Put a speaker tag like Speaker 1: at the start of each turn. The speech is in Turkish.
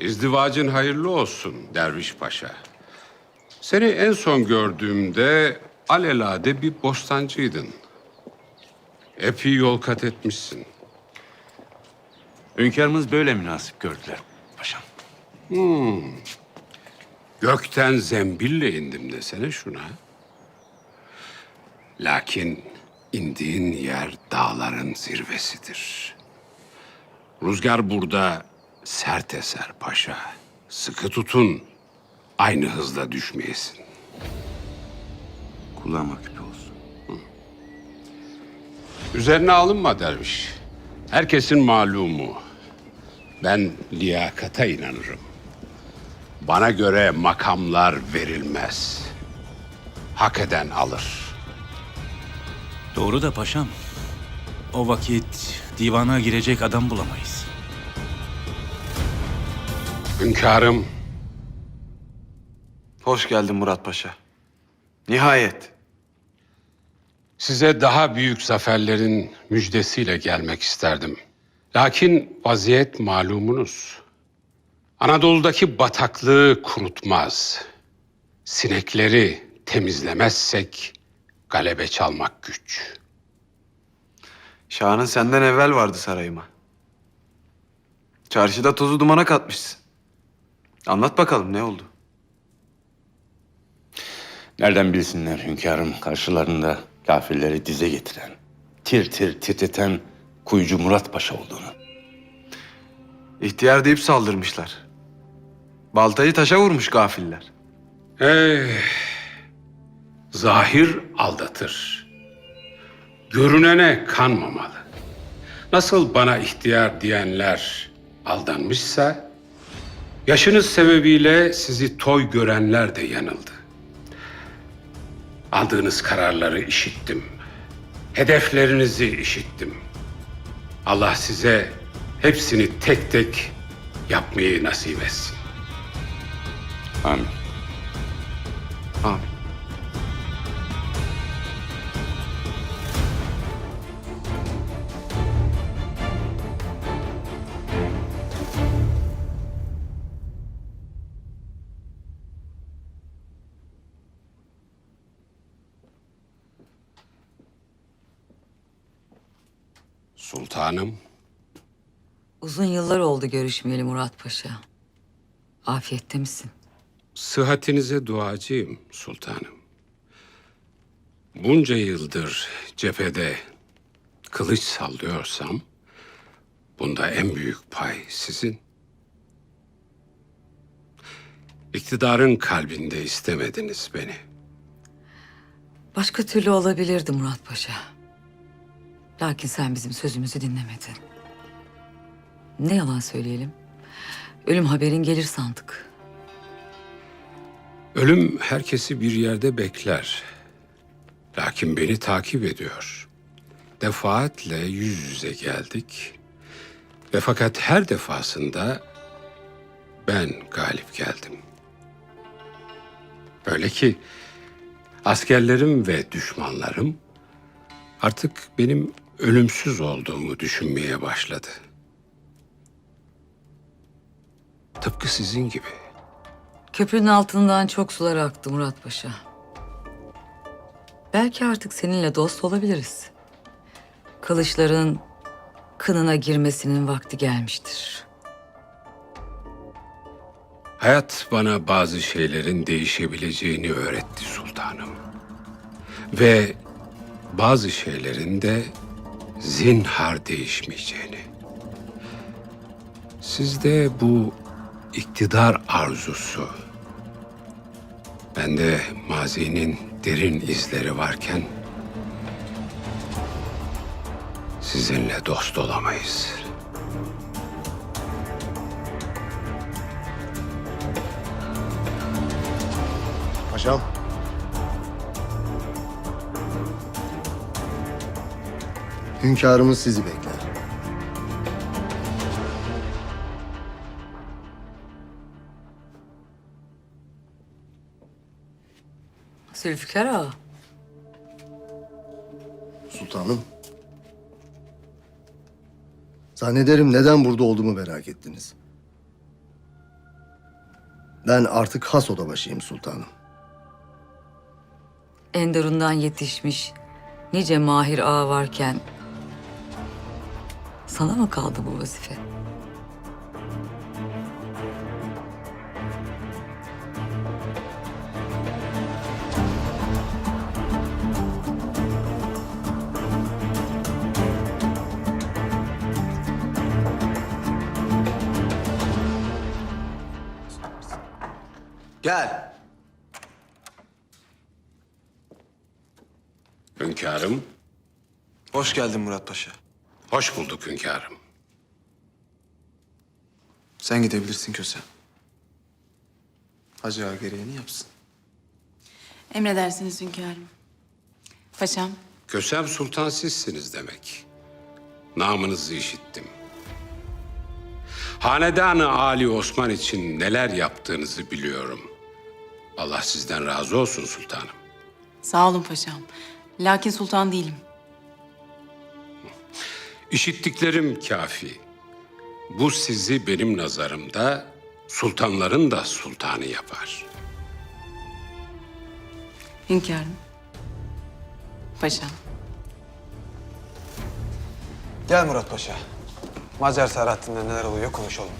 Speaker 1: İzdivacın hayırlı olsun Derviş Paşa. Seni en son gördüğümde alelade bir bostancıydın. Epey yol kat etmişsin.
Speaker 2: Hünkârımız böyle münasip gördüler paşam.
Speaker 1: Gökten zembille indim desene şuna. Lakin indiğin yer dağların zirvesidir. Rüzgar burada sert eser paşa. Sıkı tutun. Aynı hızla düşmeyesin.
Speaker 2: Kulağıma küpe olsun.
Speaker 1: Üzerine alınma derviş. Herkesin malumu. Ben liyakata inanırım. Bana göre makamlar verilmez. Hak eden alır.
Speaker 2: Doğru da paşam. O vakit divana girecek adam bulamayız.
Speaker 1: Hünkârım
Speaker 3: Hoş geldin Murat Paşa. Nihayet.
Speaker 1: size daha büyük zaferlerin müjdesiyle gelmek isterdim. Lakin vaziyet malumunuz. Anadolu'daki bataklığı kurutmaz. Sinekleri temizlemezsek galebe çalmak güç.
Speaker 3: Şahın senden evvel vardı sarayıma. Çarşıda tozu dumana katmışsın. Anlat bakalım ne oldu?
Speaker 2: Nereden bilsinler hünkârım karşılarında kafirleri dize getiren, tir tir titreten kuyucu Murat Paşa olduğunu.
Speaker 3: İhtiyar deyip saldırmışlar. Baltayı taşa vurmuş gafiller.
Speaker 1: Eh, zahir aldatır. Görünene kanmamalı. Nasıl bana ihtiyar diyenler aldanmışsa, yaşınız sebebiyle sizi toy görenler de yanıldı. Aldığınız kararları işittim. Hedeflerinizi işittim. Allah size hepsini tek tek yapmayı nasip etsin.
Speaker 2: Amin.
Speaker 3: Amin.
Speaker 1: Sultanım,
Speaker 4: Uzun yıllar oldu görüşmeyeli Murat Paşa. Afiyette misin?
Speaker 1: Sıhhatinize duacıyım sultanım. Bunca yıldır cephede kılıç sallıyorsam bunda en büyük pay sizin. İktidarın kalbinde istemediniz beni.
Speaker 4: Başka türlü olabilirdi Murat Paşa. Lakin sen bizim sözümüzü dinlemedin. Ne yalan söyleyelim. Ölüm haberin gelir sandık.
Speaker 1: Ölüm herkesi bir yerde bekler. Lakin beni takip ediyor. Defaatle yüz yüze geldik. Ve fakat her defasında ben galip geldim. Öyle ki askerlerim ve düşmanlarım artık benim ölümsüz olduğumu düşünmeye başladı. Tıpkı sizin gibi.
Speaker 4: Köprünün altından çok sular aktı Murat Paşa. Belki artık seninle dost olabiliriz. Kılıçların kınına girmesinin vakti gelmiştir.
Speaker 1: Hayat bana bazı şeylerin değişebileceğini öğretti sultanım. Ve bazı şeylerin de zinhar değişmeyeceğini. Sizde bu iktidar arzusu, bende mazinin derin izleri varken sizinle dost olamayız.
Speaker 5: Paşam. Hünkârımız sizi bekler.
Speaker 4: Zülfikar Ağa.
Speaker 5: Sultanım. Zannederim neden burada olduğumu merak ettiniz. Ben artık has odabaşıyım sultanım.
Speaker 4: Enderun'dan yetişmiş nice mahir ağa varken sana mı kaldı bu vazife?
Speaker 3: Gel.
Speaker 1: Hünkârım,
Speaker 3: Hoş geldin Murat Paşa.
Speaker 1: Hoş bulduk hünkârım.
Speaker 3: Sen gidebilirsin Kösem. Hacı ağa gereğini yapsın.
Speaker 6: Emredersiniz hünkârım. Paşam,
Speaker 1: Kösem Sultan sizsiniz demek. Namınızı işittim. Hanedanı Ali Osman için neler yaptığınızı biliyorum. Allah sizden razı olsun sultanım.
Speaker 6: sağ olun paşam. Lakin sultan değilim.
Speaker 1: İşittiklerim kafi. Bu sizi benim nazarımda sultanların da sultanı yapar.
Speaker 6: Hünkârım. Paşam.
Speaker 3: Gel Murat Paşa. Macar Serhattin'de neler oluyor konuşalım.